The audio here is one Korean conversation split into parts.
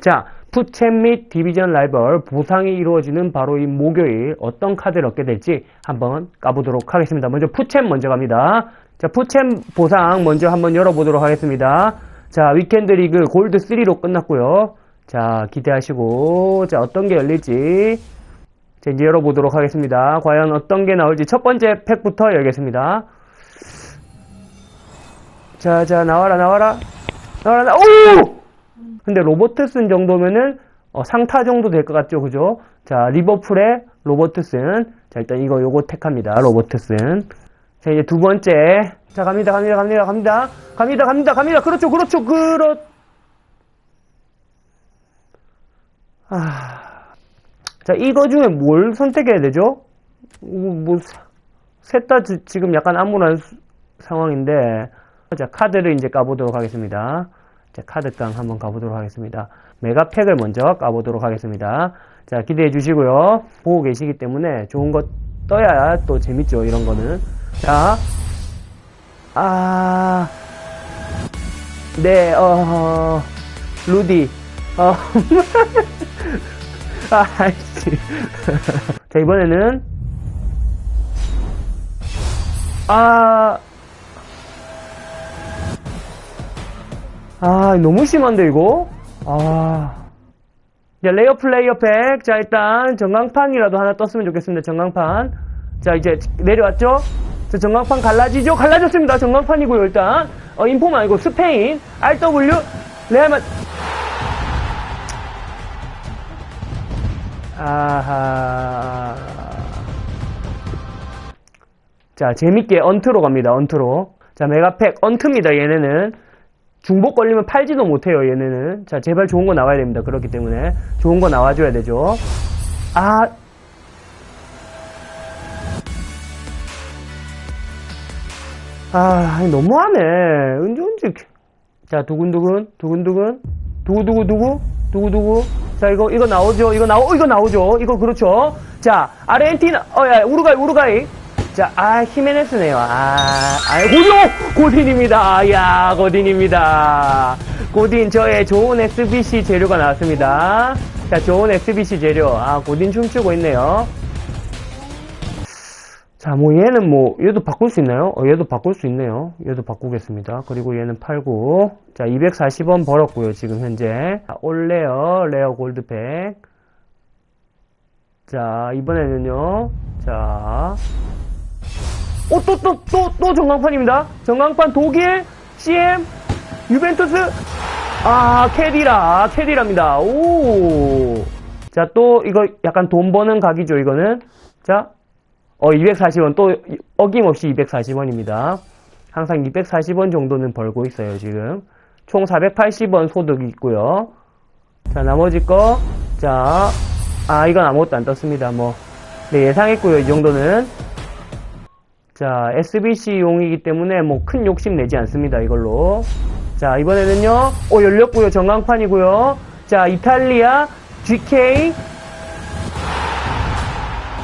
자, 푸챔 및 디비전 라이벌 보상이 이루어지는 바로 이 목요일 어떤 카드를 얻게 될지 한번 까보도록 하겠습니다. 먼저 푸챔 먼저 갑니다. 자, 푸챔 보상 먼저 한번 열어보도록 하겠습니다. 자, 위켄드 리그 골드 3로 끝났고요. 자, 기대하시고 자, 어떤 게 열릴지 자, 이제 열어보도록 하겠습니다. 과연 어떤 게 나올지 첫 번째 팩부터 열겠습니다. 자, 자, 나와라, 나와라. 나와라, 나, 오! 근데 로버트슨 정도면은, 어, 상타 정도 될 것 같죠, 그죠? 자, 리버풀의 로버트슨. 자, 일단 이거 요거 택합니다, 로버트슨. 자, 이제 두 번째. 자, 갑니다, 갑니다, 갑니다, 갑니다. 갑니다, 갑니다, 갑니다. 그렇죠, 그렇죠, 그렇. 아. 자, 이거 중에 뭘 선택해야 되죠? 뭐, 셋 다 지금 약간 암울한 수- 상황인데, 자, 카드를 이제 까보도록 하겠습니다. 자, 카드깡 한번 가보도록 하겠습니다. 메가팩을 먼저 까보도록 하겠습니다. 자, 기대해 주시고요. 보고 계시기 때문에 좋은 거 떠야 또 재밌죠, 이런 거는. 자, 아, 네, 어, 루디, 어, 아, 아이씨. 자, 이번에는, 아, 아, 너무 심한데, 이거? 아. 자, 레이어 플레이어 팩. 자, 일단, 전광판이라도 하나 떴으면 좋겠습니다, 전광판. 자, 이제 내려왔죠? 자, 전광판 갈라지죠? 갈라졌습니다, 전광판이고요, 일단. 어, 인포만 아니고, 스페인, RW, 레알만. 아하. 자, 재밌게 언트로 갑니다, 언트로. 자, 메가팩, 언트입니다, 얘네는. 중복 걸리면 팔지도 못해요, 얘네는. 자, 제발 좋은 거 나와야 됩니다. 그렇기 때문에. 좋은 거 나와줘야 되죠. 아. 아, 너무하네. 언제, 언제. 자, 두근두근, 두근두근, 두구두구두구, 두구두구. 자, 이거, 이거 나오죠? 이거 나오, 어, 이거 나오죠? 이거 그렇죠? 자, 아르헨티나, 어, 야, 우루과이, 우루과이. 자, 아, 히메네스네요. 아, 아, 고조! 고딘입니다. 야, 고딘입니다. 고딘, 저의 좋은 SBC 재료가 나왔습니다. 자, 좋은 SBC 재료. 아, 고딘 춤추고 있네요. 자, 뭐 얘는 뭐 얘도 바꿀 수 있나요? 어, 얘도 바꿀 수 있네요. 얘도 바꾸겠습니다. 그리고 얘는 팔고 자, 240원 벌었고요. 지금 현재 자, 올레어 레어 골드팩 자, 이번에는요. 자, 오, 또, 또, 또, 또 전광판입니다. 전광판 독일, CM, 유벤투스, 아, 캐디라, 캐디랍니다. 오. 자, 또, 이거 약간 돈 버는 각이죠, 이거는. 자, 어, 240원. 또, 어김없이 240원입니다. 항상 240원 정도는 벌고 있어요, 지금. 총 480원 소득이 있고요. 자, 나머지 거. 자, 아, 이건 아무것도 안 떴습니다. 뭐. 네, 예상했고요, 이 정도는. 자, SBC용이기 때문에 뭐 큰 욕심 내지 않습니다, 이걸로. 자, 이번에는요, 오, 열렸고요, 전광판이고요. 자, 이탈리아, GK,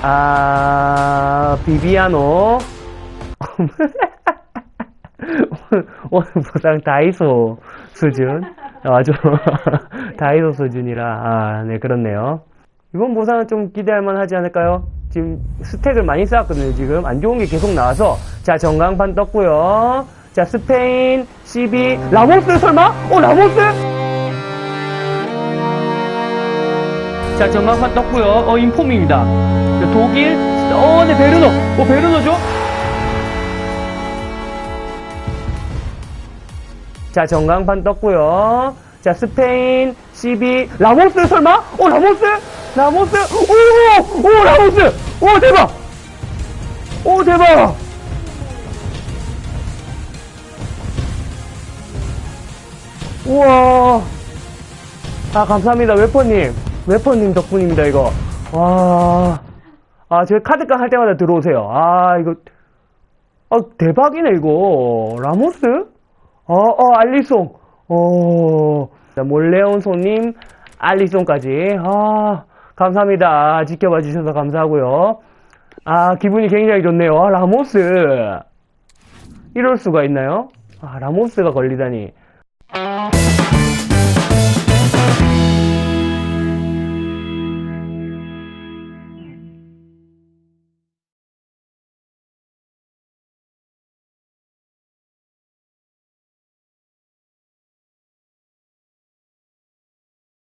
아, 비비아노. 오늘 보상 다이소 수준. 아주 다이소 수준이라, 아, 네, 그렇네요. 이번 보상은 좀 기대할 만 하지 않을까요? 지금 스택을 많이 쌓았거든요, 지금. 안 좋은 게 계속 나와서. 자, 전광판 떴고요 자, 스페인, 12, 라모스 설마? 어, 라모스? 자, 전광판 떴고요 어, 인폼입니다. 자, 독일, 어, 네, 베르노. 어, 베르노죠? 자, 전광판 떴고요 자, 스페인, 12, 라모스 설마? 어, 라모스? 라모스? 오! 오, 라모스! 오, 대박! 오, 대박! 우와. 아, 감사합니다. 웨퍼님. 웨퍼님 덕분입니다, 이거. 와. 아, 저희 카드깡 할 때마다 들어오세요. 아, 이거. 아, 대박이네, 이거. 라모스? 어, 어, 알리송. 어, 자, 몰래 온 손님, 알리송까지. 아, 감사합니다. 지켜봐 주셔서 감사하고요. 아, 기분이 굉장히 좋네요. 아, 라모스. 이럴 수가 있나요? 아, 라모스가 걸리다니.